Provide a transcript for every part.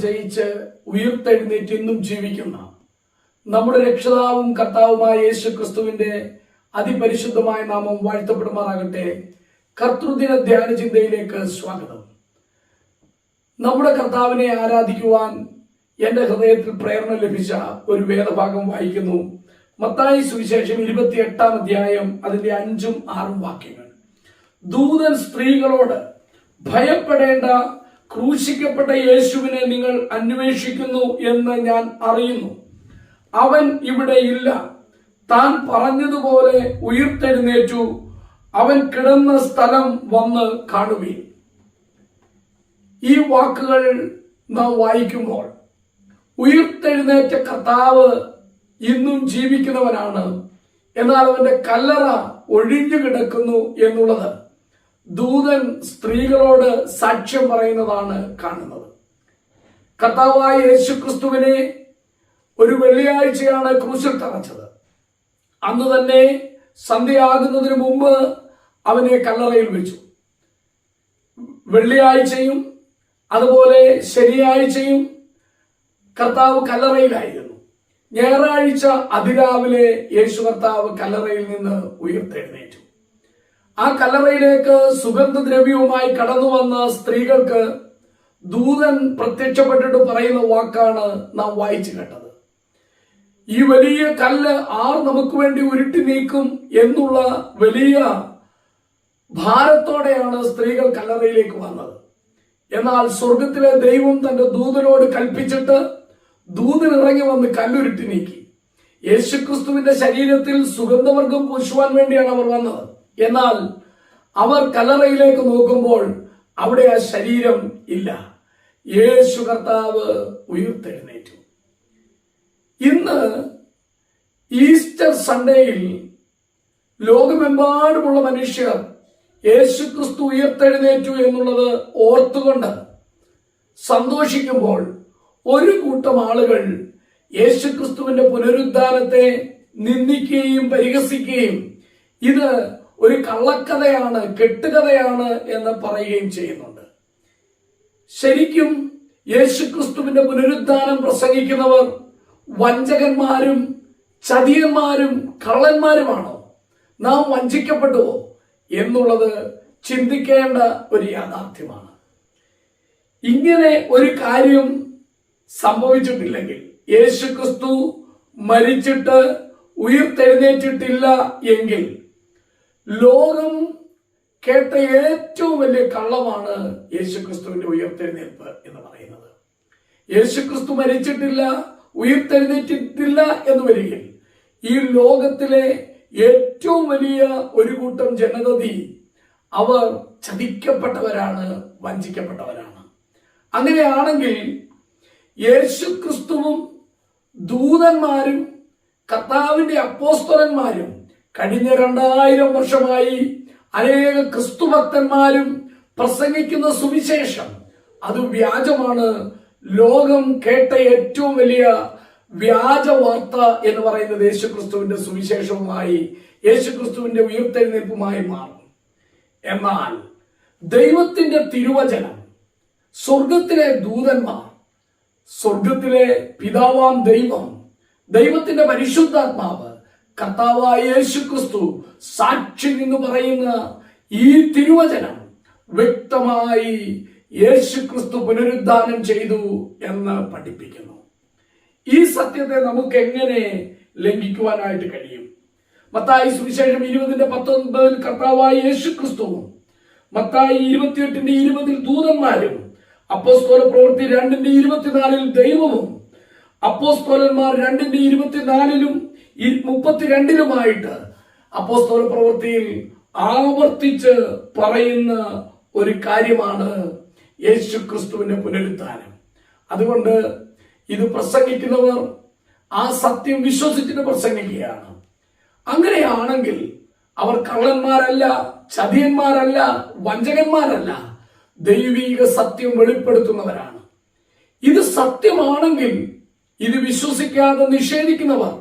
ജയിച്ച് ഉയർത്തെഴുന്നേറ്റ് ഇന്നും ജീവിക്കുന്ന നമ്മുടെ രക്ഷിതാവും കർത്താവുമായ യേശു ക്രിസ്തുവിന്റെ അതിപരിശുദ്ധമായ നാമം വാഴ്ത്തപ്പെടുമാറാകട്ടെ. കർത്തൃദിന ധ്യാന ചിന്തയിലേക്ക് സ്വാഗതം. നമ്മുടെ കർത്താവിനെ ആരാധിക്കുവാൻ എന്റെ ഹൃദയത്തിൽ പ്രേരണ ലഭിച്ച ഒരു വേദഭാഗം വായിക്കുന്നു. മത്തായി സുവിശേഷം ഇരുപത്തി എട്ടാം അധ്യായം അതിന്റെ അഞ്ചും ആറും വാക്യങ്ങൾ. ദൂതൻ സ്ത്രീകളോട് ഭയപ്പെടേണ്ട ക്രൂശിക്കപ്പെട്ട യേശുവിനെ നിങ്ങൾ അന്വേഷിക്കുന്നു എന്ന് ഞാൻ അറിയുന്നു. അവൻ ഇവിടെ ഇല്ല. താൻ പറഞ്ഞതുപോലെ ഉയർത്തെഴുന്നേറ്റു. അവൻ കിടന്ന സ്ഥലം വന്ന് കാണുവീൻ. ഈ വാക്കുകൾ നാം വായിക്കുമ്പോൾ ഉയർത്തെഴുന്നേറ്റ കർത്താവ് ഇന്നും ജീവിക്കുന്നവനാണ്. എന്നാൽ അവന്റെ കല്ലറ ഒഴിഞ്ഞു കിടക്കുന്നു എന്നുള്ളത് ദൂതൻ സ്ത്രീകളോട് സാക്ഷ്യം പറയുന്നതാണ് കാണുന്നത്. കർത്താവായ യേശുക്രിസ്തുവിനെ ഒരു വെള്ളിയാഴ്ചയാണ് ക്രൂശിൽ തറച്ചത്. അന്ന് തന്നെ സന്ധ്യയാകുന്നതിന് മുമ്പ് അവനെ കല്ലറയിൽ വെച്ചു. വെള്ളിയാഴ്ചയും അതുപോലെ ശനിയാഴ്ചയും കർത്താവ് കല്ലറയിലായിരുന്നു. ഞായറാഴ്ച അതിരാവിലെ യേശു കർത്താവ് കല്ലറയിൽ നിന്ന് ഉയർത്തെഴുന്നേറ്റു. ആ കല്ലറയിലേക്ക് സുഗന്ധദ്രവ്യവുമായി കടന്നു വന്ന സ്ത്രീകൾക്ക് ദൂതൻ പ്രത്യക്ഷപ്പെട്ടിട്ട് പറയുന്ന വാക്കാണ് നാം വായിച്ചു കേട്ടത്. ഈ വലിയ കല്ല് ആർ നമുക്ക് വേണ്ടി ഉരുട്ടി നീക്കും എന്നുള്ള വലിയ ഭാരത്തോടെയാണ് സ്ത്രീകൾ കല്ലറയിലേക്ക് വന്നത്. എന്നാൽ സ്വർഗത്തിലെ ദൈവം തന്റെ ദൂതനോട് കൽപ്പിച്ചിട്ട് ദൂതൻ ഇറങ്ങി വന്ന് കല്ലുരുട്ടി നീക്കി. യേശുക്രിസ്തുവിന്റെ ശരീരത്തിൽ സുഗന്ധവർഗം പൂശുവാൻ വേണ്ടിയാണ് അവർ വന്നത്. എന്നാൽ അവർ കല്ലറയിലേക്ക് നോക്കുമ്പോൾ അവിടെ ആ ശരീരം ഇല്ല. യേശു കർത്താവ് ഉയർത്തെഴുന്നേറ്റു. ഇന്ന് ഈസ്റ്റർ സൺഡേയിൽ ലോകമെമ്പാടുമുള്ള മനുഷ്യർ യേശു ക്രിസ്തു ഉയർത്തെഴുന്നേറ്റു എന്നുള്ളത് ഓർത്തുകൊണ്ട് സന്തോഷിക്കുമ്പോൾ ഒരു കൂട്ടം ആളുകൾ യേശു ക്രിസ്തുവിന്റെ പുനരുദ്ധാനത്തെ നിന്ദിക്കുകയും പരിഹസിക്കുകയും ഇത് ഒരു കള്ളക്കഥയാണ് കെട്ടുകഥയാണ് എന്ന് പറയുകയും ചെയ്യുന്നുണ്ട്. ശരിക്കും യേശുക്രിസ്തുവിന്റെ പുനരുദ്ധാനം പ്രസംഗിക്കുന്നവർ വഞ്ചകന്മാരും ചതിയന്മാരും കള്ളന്മാരുമാണോ? നാം വഞ്ചിക്കപ്പെട്ടുവോ എന്നുള്ളത് ചിന്തിക്കേണ്ട ഒരു യാഥാർത്ഥ്യമാണ്. ഇങ്ങനെ ഒരു കാര്യം സംഭവിച്ചിട്ടില്ലെങ്കിൽ യേശുക്രിസ്തു മരിച്ചിട്ട് ഉയർത്തെഴുന്നേറ്റിട്ടില്ല എങ്കിൽ ലോകം കേട്ട ഏറ്റവും വലിയ കള്ളമാണ് യേശു ക്രിസ്തുവിന്റെ ഉയർത്തെഴുന്നേൽപ്പ് എന്ന് പറയുന്നത്. യേശുക്രിസ്തു മരിച്ചിട്ടില്ല ഉയർത്തെഴുന്നേറ്റിട്ടില്ല എന്ന് വരികയിൽ ഈ ലോകത്തിലെ ഏറ്റവും വലിയ ഒരു കൂട്ടം ജനതതി അവർ ചതിക്കപ്പെട്ടവരാണ് വഞ്ചിക്കപ്പെട്ടവരാണ്. അങ്ങനെയാണെങ്കിൽ യേശുക്രിസ്തുവും ദൂതന്മാരും കർത്താവിന്റെ അപ്പോസ്തലന്മാരും കഴിഞ്ഞ രണ്ടായിരം വർഷമായി അനേക ക്രിസ്തുഭക്തന്മാരും പ്രസംഗിക്കുന്ന സുവിശേഷം. അത് വ്യാജമാണ്. ലോകം കേട്ട ഏറ്റവും വലിയ വ്യാജ വാർത്ത എന്ന് പറയുന്നത് യേശുക്രിസ്തുവിന്റെ സുവിശേഷവുമായി യേശുക്രിസ്തുവിന്റെ ഉയർത്തെഴുന്നേൽപ്പുമായി മാറും. എന്നാൽ ദൈവത്തിന്റെ തിരുവചനം സ്വർഗത്തിലെ ദൂതന്മാർ സ്വർഗത്തിലെ പിതാവാം ദൈവം ദൈവത്തിന്റെ പരിശുദ്ധാത്മാവ് കർത്താവായ യേശു ക്രിസ്തു സാക്ഷി എന്ന് പറയുന്ന ഈ തിരുവചനം വ്യക്തമായി യേശു ക്രിസ്തു പുനരുദ്ധാനം ചെയ്തു എന്ന് പഠിപ്പിക്കുന്നു. ഈ സത്യത്തെ നമുക്ക് എങ്ങനെ ലംഘിക്കുവാനായിട്ട് കഴിയും? മത്തായി സുവിശേഷം ഇരുപതിന്റെ പത്തൊൻപതിൽ കർത്താവായ യേശു ക്രിസ്തുവും മത്തായി ഇരുപത്തിയെട്ടിന്റെ ഇരുപതിൽ ദൂതന്മാരും അപ്പോസ്തോല പ്രവൃത്തി രണ്ടിന്റെ ഇരുപത്തിനാലിൽ ദൈവവും അപ്പോസ്തോലന്മാർ രണ്ടിന്റെ ഇരുപത്തിനാലിലും ഇ- മുപ്പത്തിരണ്ടിലുമായിട്ട് അപ്പോസ്തോല പ്രവൃത്തിയിൽ ആവർത്തിച്ച് പറയുന്ന ഒരു കാര്യമാണ് യേശു ക്രിസ്തുവിന്റെ പുനരുദ്ധാനം അതുകൊണ്ട് ഇത് പ്രസംഗിക്കുന്നവർ ആ സത്യം വിശ്വസിച്ചിട്ട് പ്രസംഗിക്കുകയാണ്. അങ്ങനെയാണെങ്കിൽ അവർ കള്ളന്മാരല്ല ചതിയന്മാരല്ല വഞ്ചകന്മാരല്ല ദൈവിക സത്യം വെളിപ്പെടുത്തുന്നവരാണ്. ഇത് സത്യമാണെങ്കിൽ ഇത് വിശ്വസിക്കാതെ നിഷേധിക്കുന്നവർ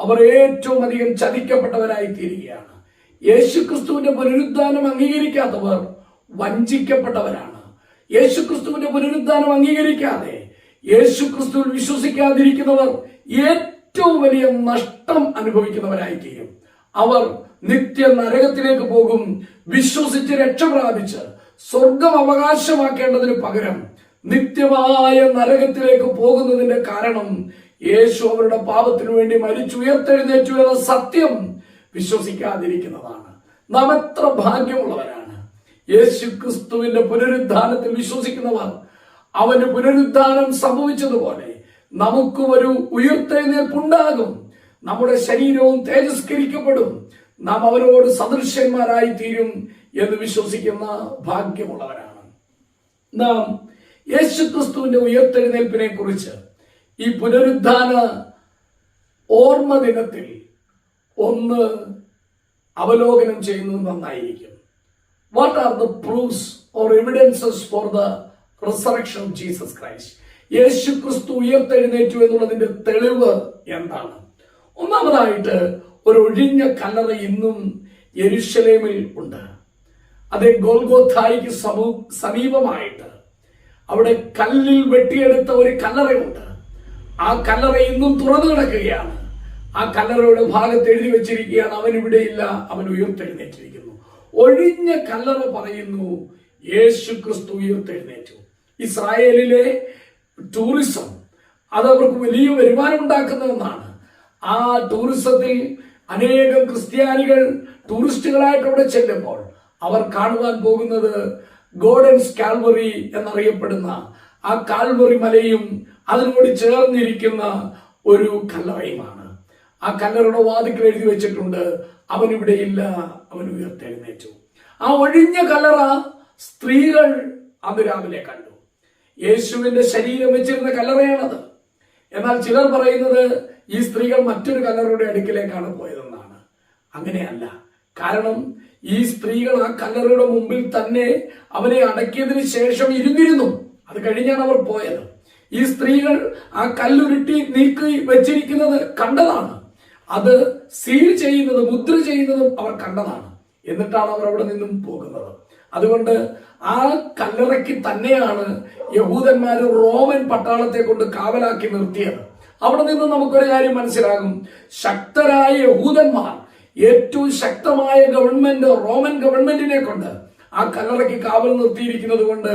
അവർ ഏറ്റവും അധികം ചതിക്കപ്പെട്ടവരായി തീരുകയാണ് യേശുക്രിസ്തുവിന്റെ പുനരുദ്ധാനം അംഗീകരിക്കാത്തവർ വഞ്ചിക്കപ്പെട്ടവരാണ്. യേശുക്രിസ്തുവിന്റെ പുനരുദ്ധാനം അംഗീകരിക്കാതെ യേശുക്രിസ്തുവിൽ വിശ്വസിക്കാതിരിക്കുന്നവർ ഏറ്റവും വലിയ നഷ്ടം അനുഭവിക്കുന്നവരായി തീരും അവർ നിത്യ നരകത്തിലേക്ക് പോകും വിശ്വസിച്ച് രക്ഷ പ്രാപിച്ച് സ്വർഗം അവകാശമാക്കേണ്ടതിന് പകരം നിത്യമായ നരകത്തിലേക്ക് പോകുന്നതിന്റെ കാരണം യേശു അവരുടെ പാപത്തിനു വേണ്ടി മരിച്ചുയർത്തെഴുന്നേറ്റു എന്ന സത്യം വിശ്വസിക്കാതിരിക്കുന്നതാണ്. നാം എത്ര ഭാഗ്യമുള്ളവരാണ്. യേശു ക്രിസ്തുവിന്റെ പുനരുദ്ധാനത്തിൽ വിശ്വസിക്കുന്നവർ അവന് പുനരുദ്ധാനം സംഭവിച്ചതുപോലെ നമുക്കും ഒരു ഉയർത്തെഴുന്നേൽപ്പുണ്ടാകും. നമ്മുടെ ശരീരവും തേജസ്കരിക്കപ്പെടും. നാം അവരോട് സദൃശ്യന്മാരായി തീരും എന്ന് വിശ്വസിക്കുന്ന ഭാഗ്യമുള്ളവരാണ്. നാം യേശു ക്രിസ്തുവിന്റെ ഉയർത്തെഴുന്നേൽപ്പിനെ കുറിച്ച് ഈ പുനരുദ്ധാന ഓർമ്മ ദിനത്തിൽ ഒന്ന് അവലോകനം ചെയ്യുന്നത് നന്നായിരിക്കും. What are the proofs or evidences for the resurrection of Jesus Christ യേശു ക്രിസ്തു ഉയർത്തെഴുന്നേറ്റു എന്നുള്ളതിന്റെ തെളിവ് എന്താണ്? ഒന്നാമതായിട്ട് ഒരു ഒഴിഞ്ഞ കല്ലറ ഇന്നും യെരുഷലേമിൽ ഉണ്ട്. അതേ ഗോൽഗോഥായിക്ക് സമീപമായിട്ട് അവിടെ കല്ലിൽ വെട്ടിയെടുത്ത ഒരു കല്ലറയുണ്ട്. ആ കല്ലറ ഇന്നും തുറന്നു കിടക്കുകയാണ്. ആ കല്ലറയുടെ ഭാഗത്ത് എഴുതി വെച്ചിരിക്കുകയാണ്. അവൻ ഇവിടെയില്ല അവൻ ഉയർത്തെഴുന്നേറ്റിരിക്കുന്നു. ഒഴിഞ്ഞ കല്ലറ പറയുന്നു യേശു ക്രിസ്തു ഉയർത്തെഴുന്നേറ്റു. ഇസ്രായേലിലെ ടൂറിസം അത് അവർക്ക് വലിയ വരുമാനം ഉണ്ടാക്കുന്ന ഒന്നാണ്. ആ ടൂറിസത്തിൽ അനേകം ക്രിസ്ത്യാനികൾ ടൂറിസ്റ്റുകളായിട്ട് അവിടെ ചെല്ലുമ്പോൾ അവർ കാണുവാൻ പോകുന്നത് ഗോഡൻസ് കാൽവറി എന്നറിയപ്പെടുന്ന ആ കാൽവറി മലയും അതിനോട് ചേർന്നിരിക്കുന്ന ഒരു കല്ലറയുമാണ്. ആ കല്ലറയുടെ വാതിക്കൽ എഴുതി വെച്ചിട്ടുണ്ട്. അവൻ ഇവിടെ ഇല്ല. അവൻ ഉയർത്തെഴുന്നേറ്റു. ആ ഒഴിഞ്ഞ കല്ലറ സ്ത്രീകൾ അന്ന് രാവിലെ കണ്ടു. യേശുവിന്റെ ശരീരം വെച്ചിരുന്ന കല്ലറയാണത്. എന്നാൽ ചിലർ പറയുന്നത് ഈ സ്ത്രീകൾ മറ്റൊരു കല്ലറയുടെ അടുക്കിലേക്കാണ് പോയതെന്നാണ്. അങ്ങനെയല്ല. കാരണം ഈ സ്ത്രീകൾ ആ കല്ലറയുടെ മുമ്പിൽ തന്നെ അവനെ അടക്കിയതിന് ശേഷം ഇരുന്നിരുന്നു. അത് കഴിഞ്ഞാണ് അവർ പോയത്. ഈ സ്ത്രീകൾ ആ കല്ലുരുട്ടി നീക്കി വെച്ചിരിക്കുന്നത് കണ്ടതാണ്. അത് സീൽ ചെയ്യുന്നതും മുദ്ര ചെയ്യുന്നതും അവർ കണ്ടതാണ്. എന്നിട്ടാണ് അവർ അവിടെ നിന്നും പോകുന്നത്. അതുകൊണ്ട് ആ കല്ലറയ്ക്ക് തന്നെയാണ് യഹൂദന്മാർ റോമൻ പട്ടാളത്തെ കൊണ്ട് കാവലാക്കി നിർത്തിയത്. അവിടെ നിന്ന് നമുക്കൊരു കാര്യം മനസ്സിലാകും. ശക്തരായ യഹൂദന്മാർ ഏറ്റവും ശക്തമായ ഗവൺമെന്റ് റോമൻ ഗവൺമെന്റിനെ കൊണ്ട് ആ കല്ലറയ്ക്ക് കാവൽ നിർത്തിയിരിക്കുന്നത് കൊണ്ട്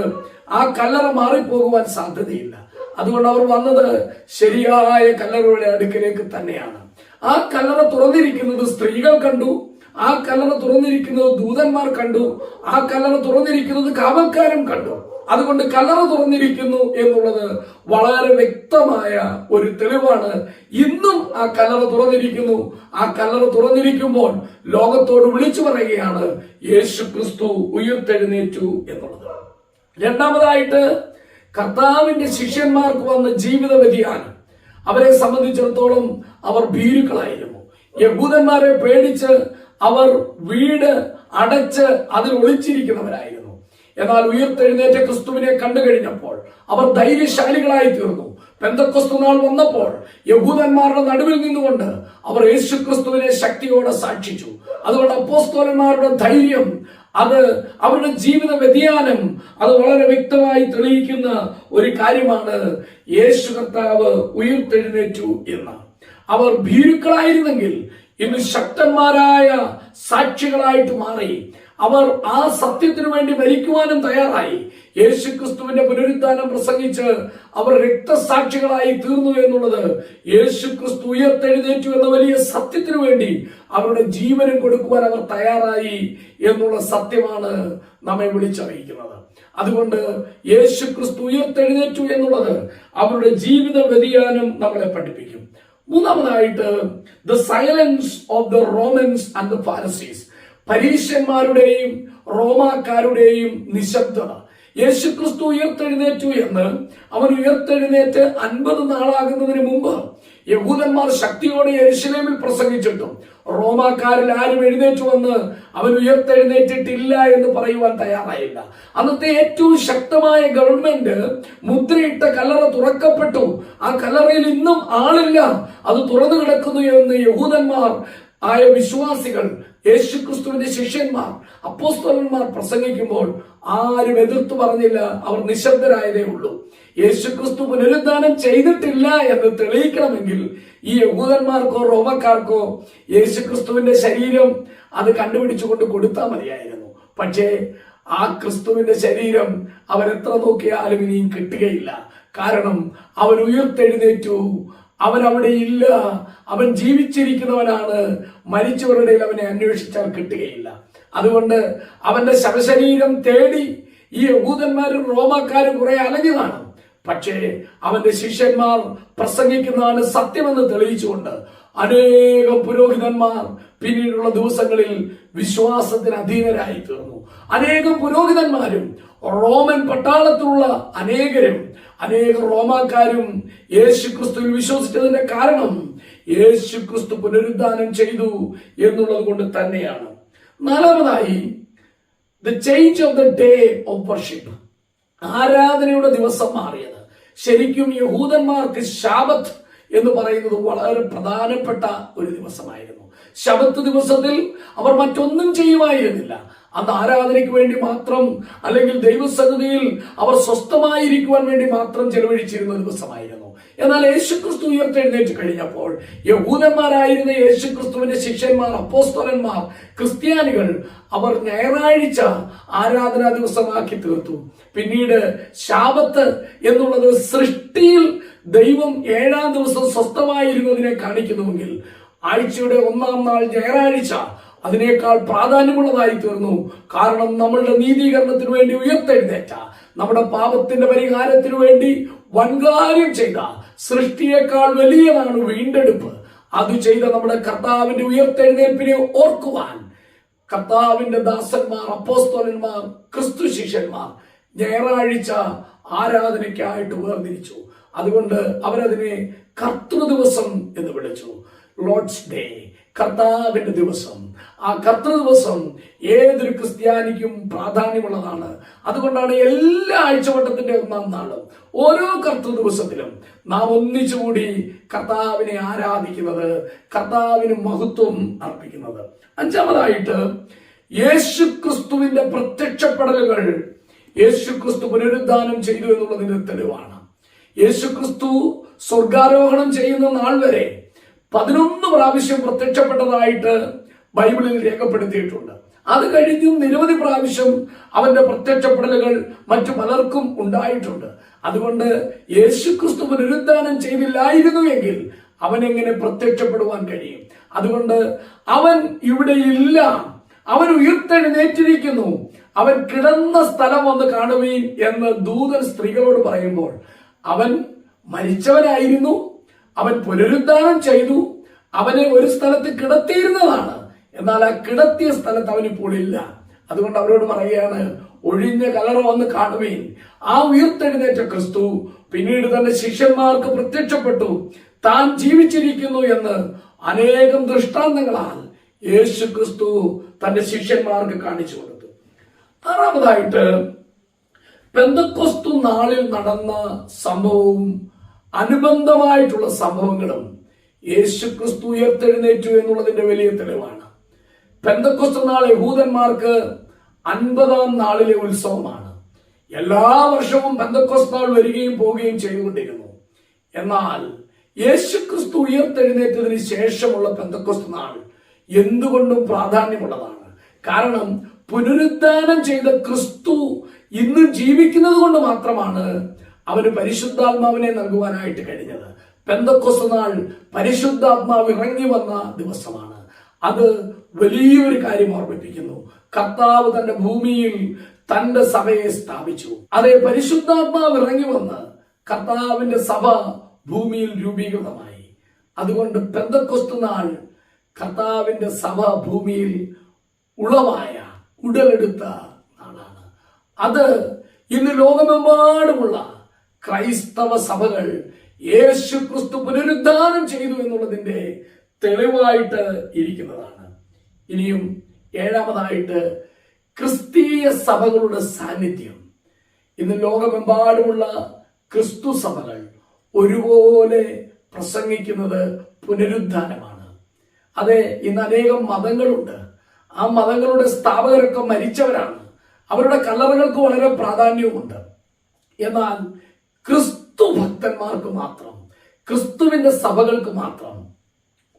ആ കല്ലറ മാറിപ്പോകുവാൻ സാധ്യതയില്ല. അതുകൊണ്ട് അവർ വന്നത് ശരിയായ കല്ലറയുടെ അടുക്കിലേക്ക് തന്നെയാണ്. ആ കല്ലറ തുറന്നിരിക്കുന്നത് സ്ത്രീകൾ കണ്ടു ആ കല്ലറ തുറന്നിരിക്കുന്നത് ദൂതന്മാർ കണ്ടു ആ കല്ലറ തുറന്നിരിക്കുന്നത് കാവൽക്കാരും കണ്ടു. അതുകൊണ്ട് കല്ലറ തുറന്നിരിക്കുന്നു എന്നുള്ളത് വളരെ വ്യക്തമായ ഒരു തെളിവാണ്. ഇന്നും ആ കല്ലറ തുറന്നിരിക്കുന്നു. ആ കല്ലറ തുറന്നിരിക്കുമ്പോൾ ലോകത്തോട് വിളിച്ചു പറയുകയാണ് യേശു ക്രിസ്തു ഉയർത്തെഴുന്നേറ്റു എന്നുള്ളത്. രണ്ടാമതായിട്ട് കർത്താവിന്റെ ശിഷ്യന്മാർക്ക് വന്ന ജീവിത വ്യതിയാനം അവരെ സംബന്ധിച്ചിടത്തോളം അവർ ഭീരുക്കളായിരുന്നു. യഹൂദന്മാരെ പേടിച്ച് അവർ വീട് അടച്ച് അതിൽ ഒളിച്ചിരിക്കുന്നവരായിരുന്നു. എന്നാൽ ഉയർത്തെഴുന്നേറ്റ ക്രിസ്തുവിനെ കണ്ടു കഴിഞ്ഞപ്പോൾ അവർ ധൈര്യശാലികളായി തീർന്നു പെന്തക്കൊസ്തു നാൾ വന്നപ്പോൾ യഹൂദന്മാരുടെ നടുവിൽ നിന്നുകൊണ്ട് അവർ യേശുക്രിസ്തുവിനെ ശക്തിയോടെ സാക്ഷിച്ചു. അതുകൊണ്ട് അപ്പോസ്തോലന്മാരുടെ ധൈര്യം അത് അവരുടെ ജീവിത വ്യതിയാനം അത് വളരെ വ്യക്തമായി തെളിയിക്കുന്ന ഒരു കാര്യമാണ് യേശു കർത്താവ് ഉയർത്തെഴുന്നേറ്റു എന്ന്. അവർ ഭീരുക്കളായിരുന്നെങ്കിൽ ഇന്ന് ശക്തന്മാരായ സാക്ഷികളായിട്ട് മാറി. അവർ ആ സത്യത്തിനു വേണ്ടി മരിക്കുവാനും തയ്യാറായി. യേശു ക്രിസ്തുവിന്റെ പുനരുദ്ധാനം പ്രസംഗിച്ച് അവർ രക്തസാക്ഷികളായി തീർന്നു എന്നുള്ളത് യേശു ക്രിസ്തു ഉയർത്തെഴുന്നേറ്റു എന്ന വലിയ സത്യത്തിനു വേണ്ടി അവരുടെ ജീവനും കൊടുക്കുവാൻ അവർ തയ്യാറായി എന്നുള്ള സത്യമാണ് നമ്മെ വിളിച്ചറിയിക്കുന്നത്. അതുകൊണ്ട് യേശു ക്രിസ്തു ഉയർത്തെഴുന്നേറ്റു എന്നുള്ളത് അവരുടെ ജീവിത വ്യതിയാനം നമ്മളെ പഠിപ്പിക്കും. മൂന്നാമതായിട്ട് the silence of the Romans and the Pharisees പരീശന്മാരുടെയും റോമാക്കാരുടെയും നിശബ്ദത. യേശുക്രിസ്തു ഉയർത്തെഴുന്നേറ്റു എന്ന് അവൻ ഉയർത്തെഴുന്നേറ്റ് അൻപത് നാളാകുന്നതിന് മുമ്പ് യഹൂദന്മാർ ശക്തിയോടെ യരിശിലേമിൽ പ്രസംഗിച്ചിട്ടും റോമാക്കാരിൽ ആരും എഴുന്നേറ്റു വന്ന് അവൻ ഉയർത്തെഴുന്നേറ്റിട്ടില്ല എന്ന് പറയുവാൻ തയ്യാറായില്ല. അന്നത്തെ ഏറ്റവും ശക്തമായ ഗവൺമെന്റ് മുദ്രയിട്ട കല്ലറ തുറക്കപ്പെട്ടു. ആ കല്ലറയിൽ ഇന്നും ആളില്ല. അത് തുറന്നു കിടക്കുന്നു എന്ന് യഹൂദന്മാർ ആയ വിശ്വാസികൾ യേശുക്രിസ്തുവിന്റെ ശിഷ്യന്മാർ അപ്പോസ്തലന്മാർ പ്രസംഗിക്കുമ്പോൾ ആരും എതിർത്തു പറഞ്ഞില്ല അവർ നിശബ്ദരായതേ ഉള്ളൂ. യേശുക്രിസ്തു പുനരുദ്ധാനം ചെയ്തിട്ടില്ല എന്ന് തെളിയിക്കണമെങ്കിൽ ഈ യഹൂദന്മാർക്കോ റോമക്കാർക്കോ യേശുക്രിസ്തുവിന്റെ ശരീരം അത് കണ്ടുപിടിച്ചുകൊണ്ട് കൊടുത്താൽ മതിയായിരുന്നു. പക്ഷേ ആ ക്രിസ്തുവിന്റെ ശരീരം അവരെത്ര നോക്കിയാലും ഇനിയും കിട്ടുകയില്ല. കാരണം അവൻ ഉയർത്തെഴുന്നേറ്റു. അവൻ അവിടെ ഇല്ല. അവൻ ജീവിച്ചിരിക്കുന്നവനാണ്. മരിച്ചവരുടെ അവനെ അന്വേഷിച്ചാൽ കിട്ടുകയില്ല. അതുകൊണ്ട് അവന്റെ ശവശരീരം തേടി ഈ യഹൂദന്മാരും റോമാക്കാരും കുറെ അലഞ്ഞു കാണും. പക്ഷേ അവന്റെ ശിഷ്യന്മാർ പ്രസംഗിക്കുന്നതാണ് സത്യമെന്ന് തെളിയിച്ചുകൊണ്ട് അനേകം പുരോഹിതന്മാർ പിന്നീടുള്ള ദിവസങ്ങളിൽ വിശ്വാസത്തിന് അധീനരായി തീർന്നു അനേകം പുരോഹിതന്മാരും റോമൻ പട്ടാളത്തിലുള്ള അനേകരും അനേക റോമാക്കാരും യേശു ക്രിസ്തുവിൽ വിശ്വസിച്ചതിന്റെ കാരണം യേശു ക്രിസ്തു പുനരുദ്ധാനം ചെയ്തു എന്നുള്ളത് കൊണ്ട് തന്നെയാണ്. നാലാമതായി the change of the day of worship ആരാധനയുടെ ദിവസം മാറിയത്. ശരിക്കും യഹൂദന്മാർക്ക് ശാബത്ത് എന്ന് പറയുന്നത് വളരെ പ്രധാനപ്പെട്ട ഒരു ദിവസമായിരുന്നു. ശബത്ത് ദിവസത്തിൽ അവർ മറ്റൊന്നും ചെയ്യുമായിരുന്നില്ല അന്ന് ആരാധനയ്ക്ക് വേണ്ടി മാത്രം അല്ലെങ്കിൽ ദൈവസന്നിധിയിൽ അവർ സ്വസ്ഥമായിരിക്കുവാൻ വേണ്ടി മാത്രം ചെലവഴിച്ചിരുന്ന ദിവസമായിരുന്നു. എന്നാൽ യേശുക്രിസ്തു ഉയർത്തെഴുന്നേറ്റ് കഴിഞ്ഞപ്പോൾ യഹൂദന്മാരായിരുന്ന യേശുക്രിസ്തുവിന്റെ ശിഷ്യന്മാർ അപ്പോസ്തോലന്മാർ ക്രിസ്ത്യാനികൾ അവർ ഞായറാഴ്ച ആരാധനാ ദിവസമാക്കി തീർത്തു. പിന്നീട് ശാപത്ത് എന്നുള്ളത് സൃഷ്ടിയിൽ ദൈവം ഏഴാം ദിവസം സ്വസ്ഥമായിരുന്നതിനെ കാണിക്കുന്നുവെങ്കിൽ ആഴ്ചയുടെ ഒന്നാം നാൾ ഞായറാഴ്ച അതിനേക്കാൾ പ്രാധാന്യമുള്ളതായി തീർന്നു. കാരണം നമ്മളുടെ നീതീകരണത്തിന് വേണ്ടി ഉയർത്തെഴുന്നേറ്റ നമ്മുടെ പാപത്തിന്റെ പരിഹാരത്തിന് വേണ്ടി വൻകാര്യം ചെയ്ത സൃഷ്ടിയേക്കാൾ വലിയതാണ് വീണ്ടെടുപ്പ്. അത് ചെയ്ത നമ്മുടെ കർത്താവിന്റെ ഉയർത്തെഴുന്നേൽപ്പിനെ ഓർക്കുവാൻ കർത്താവിന്റെ ദാസന്മാർ അപ്പോസ്തോലന്മാർ ക്രിസ്തു ശിഷ്യന്മാർ ഞായറാഴ്ച ആരാധനയ്ക്കായിട്ട് വേർതിരിച്ചു. അതുകൊണ്ട് അവരതിനെ കർത്തൃ ദിവസം എന്ന് വിളിച്ചു. Lord's day. കർത്താവിന്റെ ദിവസം. ആ കർത്തൃ ദിവസം ഏതൊരു ക്രിസ്ത്യാനിക്കും പ്രാധാന്യമുള്ളതാണ്. അതുകൊണ്ടാണ് എല്ലാ ആഴ്ചവട്ടത്തിന്റെ ഒന്നാം നാളും ഓരോ കർത്തൃ ദിവസത്തിലും നാം ഒന്നിച്ചുകൂടി കർത്താവിനെ ആരാധിക്കുന്നത് കർത്താവിന് മഹത്വം അർപ്പിക്കുന്നത്. അഞ്ചാമതായിട്ട് യേശു ക്രിസ്തുവിന്റെ പ്രത്യക്ഷപ്പെടലുകൾ യേശു ക്രിസ്തു പുനരുദ്ധാനം ചെയ്തു എന്നുള്ളതിന്റെ തെളിവാണ്. യേശു ക്രിസ്തു സ്വർഗാരോഹണം ചെയ്യുന്ന നാൾ വരെ പതിനൊന്ന് പ്രാവശ്യം പ്രത്യക്ഷപ്പെട്ടതായിട്ട് ബൈബിളിൽ രേഖപ്പെടുത്തിയിട്ടുണ്ട്. അത് കഴിഞ്ഞും നിരവധി പ്രാവശ്യം അവന്റെ പ്രത്യക്ഷപ്പെടലുകൾ മറ്റു പലർക്കും ഉണ്ടായിട്ടുണ്ട്. അതുകൊണ്ട് യേശുക്രിസ്തു പുനരുദ്ധാനം ചെയ്തില്ലായിരുന്നു എങ്കിൽ അവൻ എങ്ങനെ പ്രത്യക്ഷപ്പെടുവാൻ കഴിയും? അതുകൊണ്ട് അവൻ ഇവിടെ ഇല്ല. അവൻ ഉയർത്തെഴുന്നേറ്റിരിക്കുന്നു. അവൻ കിടന്ന സ്ഥലം വന്ന് കാണുകയും എന്ന് ദൂതൻ സ്ത്രീകളോട് പറയുമ്പോൾ അവൻ മരിച്ചവനായിരുന്നു. അവൻ പുനരുദ്ധാനം ചെയ്തു. അവനെ ഒരു സ്ഥലത്ത് കിടത്തിയിരുന്നതാണ്. എന്നാൽ ആ കിടത്തിയ സ്ഥലത്ത് അവൻ ഇപ്പോൾ ഇല്ല. അതുകൊണ്ട് അവരോട് പറയുകയാണ് ഒഴിഞ്ഞ കലറ വന്ന് കാണുകയും ആ ഉയർത്തെഴുന്നേറ്റ ക്രിസ്തു പിന്നീട് തന്റെ ശിഷ്യന്മാർക്ക് പ്രത്യക്ഷപ്പെട്ടു. താൻ ജീവിച്ചിരിക്കുന്നു എന്ന് അനേകം ദൃഷ്ടാന്തങ്ങളാൽ യേശു ക്രിസ്തു തന്റെ ശിഷ്യന്മാർക്ക് കാണിച്ചു കൊടുത്തു. ആറാമതായിട്ട് പെന്തക്കൊസ്തു നാളിൽ നടന്ന സംഭവവും അനുബന്ധമായിട്ടുള്ള സംഭവങ്ങളും യേശു ക്രിസ്തു ഉയർത്തെഴുന്നേറ്റു എന്നുള്ളതിന്റെ വലിയ തെളിവാണ്. പെന്തക്കൊസ്തു നാൾ യഹൂദന്മാർക്ക് അൻപതാം നാളിലെ ഉത്സവമാണ്. എല്ലാ വർഷവും പെന്തക്കൊസ് നാൾ വരികയും പോവുകയും ചെയ്തുകൊണ്ടിരുന്നു. എന്നാൽ യേശു ക്രിസ്തു ഉയർത്തെഴുന്നേറ്റതിന് ശേഷമുള്ള പെന്തക്കൊസ്തു നാൾ എന്തുകൊണ്ടും പ്രാധാന്യമുള്ളതാണ്. കാരണം പുനരുദ്ധാനം ചെയ്ത ക്രിസ്തു ഇന്ന് ജീവിക്കുന്നത് കൊണ്ട് മാത്രമാണ് അവന് പരിശുദ്ധാത്മാവിനെ നൽകുവാനായിട്ട് കഴിഞ്ഞത്. പെന്തക്കൊസ് നാൾ പരിശുദ്ധാത്മാവ് ഇറങ്ങി വന്ന ദിവസമാണ്. അത് വലിയൊരു കാര്യം ഓർമ്മിപ്പിക്കുന്നു. കർത്താവ് തന്റെ ഭൂമിയിൽ തന്റെ സഭയെ സ്ഥാപിച്ചു. അതേ പരിശുദ്ധാത്മാവ് ഇറങ്ങി വന്ന് കർത്താവിന്റെ സഭ ഭൂമിയിൽ രൂപീകൃതമായി. അതുകൊണ്ട് പെന്തക്കൊസ്തു നാൾ കർത്താവിന്റെ സഭ ഭൂമിയിൽ ഉളവായ ഉടലെടുത്ത നാളാണ്. അത് ഇന്ന് ലോകമെമ്പാടുമുള്ള ക്രൈസ്തവ സഭകൾ യേശു ക്രിസ്തു പുനരുദ്ധാനം ചെയ്തു എന്നുള്ളതിന്റെ തെളിവായിട്ട് ഇരിക്കുന്നതാണ്. ഇനിയും ഏഴാമതായിട്ട് ക്രിസ്തീയ സഭകളുടെ സാന്നിധ്യം. ഇന്ന് ലോകമെമ്പാടുമുള്ള ക്രിസ്തു സഭകൾ ഒരുപോലെ പ്രസംഗിക്കുന്നത് പുനരുദ്ധാനമാണ്. അതെ ഇന്ന് അനേകം മതങ്ങളുണ്ട്. ആ മതങ്ങളുടെ സ്ഥാപകരൊക്കെ മരിച്ചവരാണ്. അവരുടെ കല്ലറകൾക്ക് വളരെ പ്രാധാന്യവുമുണ്ട്. എന്നാൽ ക്രിസ്തു ഭക്തന്മാർക്ക് മാത്രം ക്രിസ്തുവിന്റെ സഭകൾക്ക് മാത്രം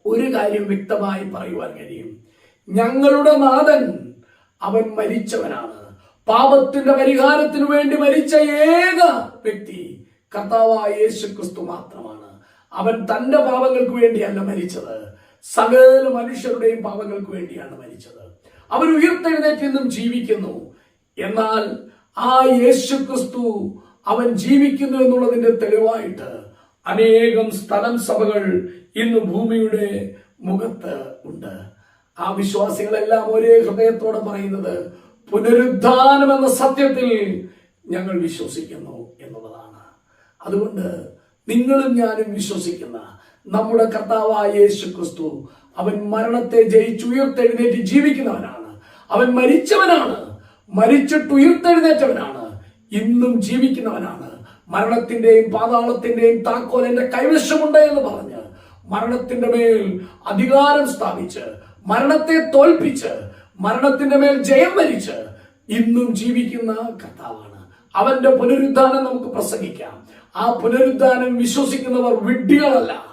ഒരു കാര്യം വ്യക്തമായി പറയുവാൻ കഴിയും. ഞങ്ങളുടെ നാഥൻ അവൻ മരിച്ചവനാണ്. പാപത്തിന്റെ പരിഹാരത്തിനു വേണ്ടി മരിച്ച ഏക വ്യക്തി കർത്താവായ യേശു ക്രിസ്തു മാത്രമാണ്. അവൻ തന്റെ പാപങ്ങൾക്ക് വേണ്ടിയല്ല മരിച്ചത്. സകല മനുഷ്യരുടെയും പാപങ്ങൾക്ക് വേണ്ടിയാണ് മരിച്ചത്. അവൻ ഉയർത്തെഴുന്നേറ്റ് ഇന്നും ജീവിക്കുന്നു. എന്നാൽ ആ യേശു ക്രിസ്തു അവൻ ജീവിക്കുന്നു എന്നുള്ളതിന്റെ തെളിവായിട്ട് അനേകം സ്ഥലം സഭകൾ ഇന്ന് ഭൂമിയുടെ മുഖത്ത് ഉണ്ട്. ആ വിശ്വാസികളെല്ലാം ഒരേ ഹൃദയത്തോടെ പറയുന്നത് പുനരുദ്ധാനം എന്ന സത്യത്തിൽ ഞങ്ങൾ വിശ്വസിക്കുന്നു എന്നുള്ളതാണ്. അതുകൊണ്ട് നിങ്ങളും ഞാനും വിശ്വസിക്കുന്ന നമ്മുടെ കർത്താവായ യേശു ക്രിസ്തു അവൻ മരണത്തെ ജയിച്ചുയർത്തെഴുന്നേറ്റ് ജീവിക്കുന്നവനാണ്. അവൻ മരിച്ചവനാണ്. മരിച്ചിട്ട് ഉയർത്തെഴുന്നേറ്റവനാണ്. ഇന്നും ജീവിക്കുന്നവനാണ്. മരണത്തിന്റെയും പാതാളത്തിന്റെയും താക്കോൽ എന്റെ കൈവശമുണ്ട് എന്ന് പറഞ്ഞ് മരണത്തിന്റെ മേൽ അധികാരം സ്ഥാപിച്ച് മരണത്തെ തോൽപ്പിച്ച് മരണത്തിന്റെ മേൽ ജയം വരിച്ച് ഇന്നും ജീവിക്കുന്ന കർത്താവാണ്. അവന്റെ പുനരുദ്ധാനം നമുക്ക് പ്രസംഗിക്കാം. ആ പുനരുദ്ധാനം വിശ്വസിക്കുന്നവർ വിഡ്ഢികളല്ല.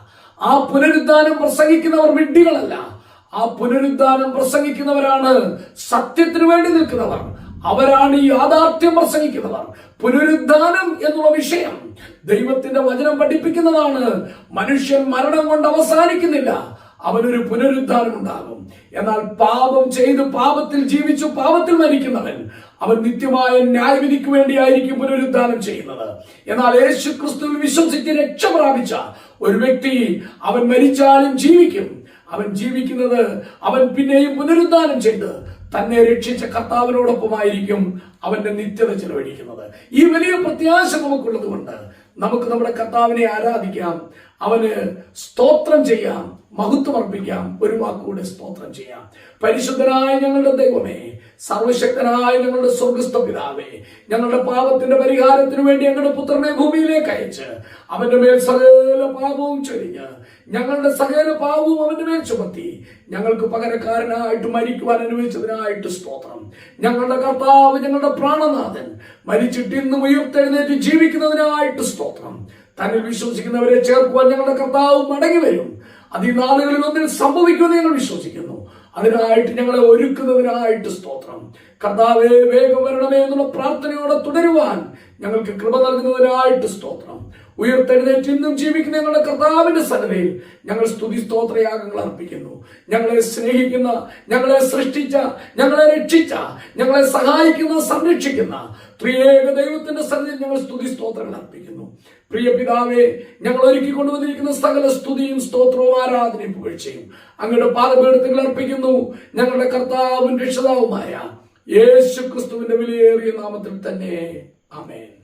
ആ പുനരുദ്ധാനം പ്രസംഗിക്കുന്നവർ വിഡ്ഢികളല്ല. ആ പുനരുദ്ധാനം പ്രസംഗിക്കുന്നവരാണ് സത്യത്തിനു വേണ്ടി നിൽക്കുന്നവർ. അവരാണ് ഈ യാഥാർത്ഥ്യം പ്രസംഗിക്കുന്നവർ പുനരുദ്ധാനം എന്നുള്ള വിഷയം ദൈവത്തിന്റെ വചനം പഠിപ്പിക്കുന്നതാണ്. മനുഷ്യൻ മരണം കൊണ്ട് അവസാനിക്കുന്നില്ല. അവനൊരു പുനരുദ്ധാനം ഉണ്ടാകും എന്നാൽ പാപം ചെയ്ത് പാപത്തിൽ ജീവിച്ചു പാപത്തിൽ മരിക്കുന്നവൻ അവൻ നിത്യമായ ന്യായവിധിക്ക് വേണ്ടിയായിരിക്കും പുനരുദ്ധാനം ചെയ്യുന്നത്. എന്നാൽ യേശു ക്രിസ്തുവിൽ വിശ്വസിച്ച് രക്ഷ പ്രാപിച്ച ഒരു വ്യക്തി അവൻ മരിച്ചാലും ജീവിക്കും. അവൻ ജീവിക്കുന്നത് അവൻ പിന്നെയും പുനരുദ്ധാനം ചെയ്ത് തന്നെ രക്ഷിച്ച കർത്താവിനോടൊപ്പമായിരിക്കും അവന്റെ നിത്യത ചെലവഴിക്കുന്നത് ഈ വലിയ പ്രത്യാശ നമുക്കുള്ളത് കൊണ്ട് നമുക്ക് നമ്മുടെ കർത്താവിനെ ആരാധിക്കാം അവന് സ്തോത്രം ചെയ്യാം മഹത്വം അർപ്പിക്കാം ഒരു വാക്കുകൂടെ സ്തോത്രം ചെയ്യാം. പരിശുദ്ധനായ ഞങ്ങളുടെ ദൈവമേ സർവശക്തനായ ഞങ്ങളുടെ സ്വർഗസ്ഥ പിതാവേ ഞങ്ങളുടെ പാപത്തിന്റെ പരിഹാരത്തിന് വേണ്ടി ഞങ്ങളുടെ പുത്രനെ ഭൂമിയിലേക്ക് അയച്ച് അവന്റെ മേൽ സകല പാപവും ചൊരിഞ്ഞ് ഞങ്ങളുടെ സകല പാവവും അവന്റെ മേൽ ചുമത്തി. ഞങ്ങൾക്ക് പകരക്കാരനായിട്ട് മരിക്കുവാൻ അനുവദിച്ചതിനായിട്ട് സ്തോത്രം. ഞങ്ങളുടെ കർത്താവ് ഞങ്ങളുടെ പ്രാണനാഥൻ മരിച്ചിട്ട് ഇന്നും ഉയർത്തെഴുന്നേറ്റ് ജീവിക്കുന്നതിനായിട്ട് സ്തോത്രം. തന്നിൽ വിശ്വസിക്കുന്നവരെ ചേർക്കുവാൻ ഞങ്ങളുടെ കർത്താവ് മടങ്ങി വരും. അത് ഈ നാളുകളിൽ ഒന്നിൽ സംഭവിക്കുമെന്ന് ഞങ്ങൾ വിശ്വസിക്കുന്നു. അതിനായിട്ട് ഞങ്ങളെ ഒരുക്കുന്നതിനായിട്ട് സ്തോത്രം. കർത്താവെ വേഗം വരണമേ എന്നുള്ള പ്രാർത്ഥനയോടെ തുടരുവാൻ ഞങ്ങൾക്ക് കൃപ നൽകുന്നതിനായിട്ട് സ്തോത്രം. ഉയർത്തെഴുന്നേറ്റ് ഇന്നും ജീവിക്കുന്ന ഞങ്ങളുടെ കർത്താവിന്റെ സന്നദ്ധയിൽ ഞങ്ങൾ സ്തുതി സ്തോത്രയാഗങ്ങൾ അർപ്പിക്കുന്നു. ഞങ്ങളെ സ്നേഹിക്കുന്ന ഞങ്ങളെ സൃഷ്ടിച്ച ഞങ്ങളെ രക്ഷിച്ച ഞങ്ങളെ സഹായിക്കുന്ന സംരക്ഷിക്കുന്ന ത്രിയേക ദൈവത്തിന്റെ സന്നിധിയിൽ ഞങ്ങൾ സ്തുതി സ്തോത്രങ്ങൾ അർപ്പിക്കുന്നു. പ്രിയ പിതാവേ ഞങ്ങൾ ഒരുക്കി കൊണ്ടുവന്നിരിക്കുന്ന സകല സ്തുതിയും സ്തോത്രവും ആരാധനയും പുകഴ്ചയും അങ്ങയുടെ പാദപീഠത്തിൽ അർപ്പിക്കുന്നു. ഞങ്ങളുടെ കർത്താവും രക്ഷിതാവുമായ യേശു ക്രിസ്തുവിന്റെ വിലയേറിയ നാമത്തിൽ തന്നെ. ആമേൻ.